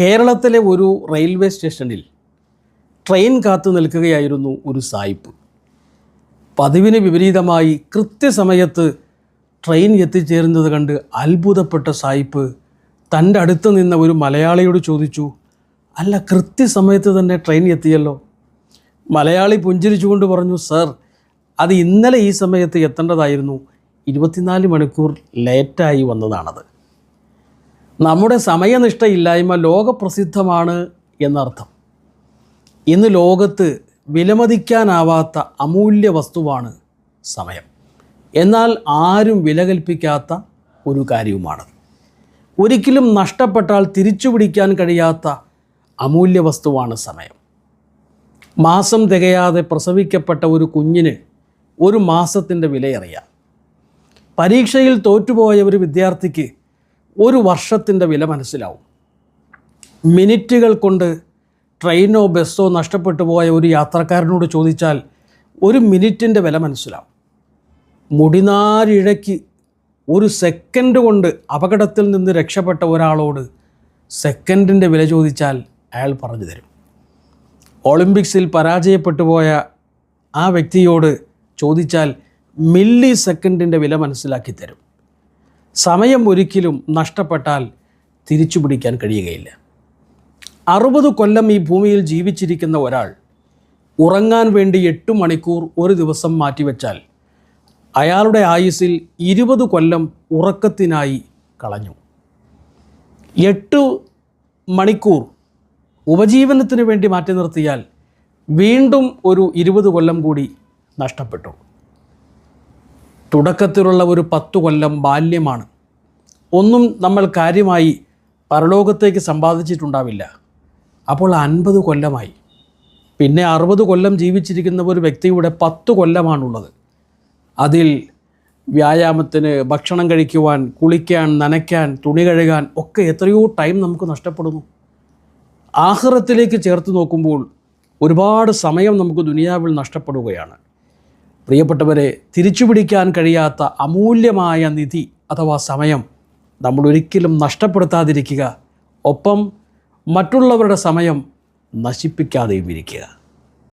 കേരളത്തിലെ ഒരു റെയിൽവേ സ്റ്റേഷനിൽ ട്രെയിൻ കാത്തു നിൽക്കുകയായിരുന്നു ഒരു സായിപ്പ്. പതിവിന് വിപരീതമായി കൃത്യസമയത്ത് ട്രെയിൻ എത്തിച്ചേരുന്നത് കണ്ട് അത്ഭുതപ്പെട്ട സായിപ്പ് തന്റെ അടുത്ത് നിന്ന ഒരു മലയാളിയോട് ചോദിച്ചു അല്ല കൃത്യസമയത്ത് തന്നെ ട്രെയിൻ എത്തിയല്ലോ? മലയാളി പുഞ്ചിരിച്ചുകൊണ്ട് പറഞ്ഞു സർ അത് ഇന്നലെ ഈ സമയത്ത് എത്തേണ്ടതായിരുന്നു. ഇരുപത്തിനാല് മണിക്കൂർ ലേറ്റായി വന്നതാണത്. നമ്മുടെ സമയനിഷ്ഠയില്ലായ്മ ലോകപ്രസിദ്ധമാണ് എന്നർത്ഥം. ഇന്ന് ലോകത്ത് വിലമതിക്കാനാവാത്ത അമൂല്യ വസ്തുവാണ് സമയം. എന്നാൽ ആരും വില കൽപ്പിക്കാത്ത ഒരു കാര്യവുമാണ്. ഒരിക്കലും നഷ്ടപ്പെട്ടാൽ തിരിച്ചു പിടിക്കാൻ കഴിയാത്ത അമൂല്യ വസ്തുവാണ് സമയം. മാസം തികയാതെ പ്രസവിക്കപ്പെട്ട ഒരു കുഞ്ഞിന് ഒരു മാസത്തിന്റെ വിലയറിയാം. പരീക്ഷയിൽ തോറ്റുപോയ ഒരു വിദ്യാർത്ഥിക്ക് ഒരു വർഷത്തിന്റെ വില മനസ്സിലാവും. മിനിറ്റുകൾ കൊണ്ട് ട്രെയിനോ ബസ്സോ നഷ്ടപ്പെട്ടു പോയ ഒരു യാത്രക്കാരനോട് ചോദിച്ചാൽ ഒരു മിനിറ്റിന്റെ വില മനസ്സിലാവും. മുടിനാരിഴയ്ക്ക് ഒരു സെക്കൻഡ് കൊണ്ട് അപകടത്തിൽ നിന്ന് രക്ഷപ്പെട്ട ഒരാളോട് സെക്കൻഡിന്റെ വില ചോദിച്ചാൽ അയാൾ പറഞ്ഞു തരും. ഒളിമ്പിക്സിൽ പരാജയപ്പെട്ടു പോയ ആ വ്യക്തിയോട് ചോദിച്ചാൽ മില്ലി സെക്കൻഡിന്റെ വില മനസ്സിലാക്കി തരും. സമയം ഒരിക്കലും നഷ്ടപ്പെട്ടാൽ തിരിച്ചു പിടിക്കാൻ കഴിയുകയില്ല. അറുപത് കൊല്ലം ഈ ഭൂമിയിൽ ജീവിച്ചിരിക്കുന്ന ഒരാൾ ഉറങ്ങാൻ വേണ്ടി എട്ട് മണിക്കൂർ ഒരു ദിവസം മാറ്റിവെച്ചാൽ അയാളുടെ ആയുസ്സിൽ ഇരുപത് കൊല്ലം ഉറക്കത്തിനായി കളഞ്ഞു. എട്ട് മണിക്കൂർ ഉപജീവനത്തിന് വേണ്ടി മാറ്റി നിർത്തിയാൽ വീണ്ടും ഒരു ഇരുപത് കൊല്ലം കൂടി നഷ്ടപ്പെട്ടു. തുടക്കത്തിലുള്ള ഒരു പത്തു കൊല്ലം ബാല്യമാണ്. ഒന്നും നമ്മൾ കാര്യമായി പരലോകത്തേക്ക് സമ്പാദിച്ചിട്ടുണ്ടാവില്ല. അപ്പോൾ അൻപത് കൊല്ലമായി. പിന്നെ അറുപത് കൊല്ലം ജീവിച്ചിരിക്കുന്ന ഒരു വ്യക്തിയുടെ പത്ത് കൊല്ലമാണുള്ളത്. അതിൽ വ്യായാമത്തിന് ഭക്ഷണം കഴിക്കുവാൻ കുളിക്കാൻ നനയ്ക്കാൻ തുണി കഴുകാൻ ഒക്കെ എത്രയോ ടൈം നമുക്ക് നഷ്ടപ്പെടുന്നു. ആഹ്റത്തിലേക്ക് ചേർത്ത് നോക്കുമ്പോൾ ഒരുപാട് സമയം നമുക്ക് ദുനിയാവിൽ നഷ്ടപ്പെടുകയാണ്. പ്രിയപ്പെട്ടവരെ തിരിച്ചുപിടിക്കാൻ കഴിയാത്ത അമൂല്യമായ നിധി അഥവാ സമയം നമ്മൾ ഒരിക്കലും നഷ്ടപ്പെടുത്താതിരിക്കുക. ഒപ്പം മറ്റുള്ളവരുടെ സമയം നശിപ്പിക്കാതെയും ഇരിക്കുക.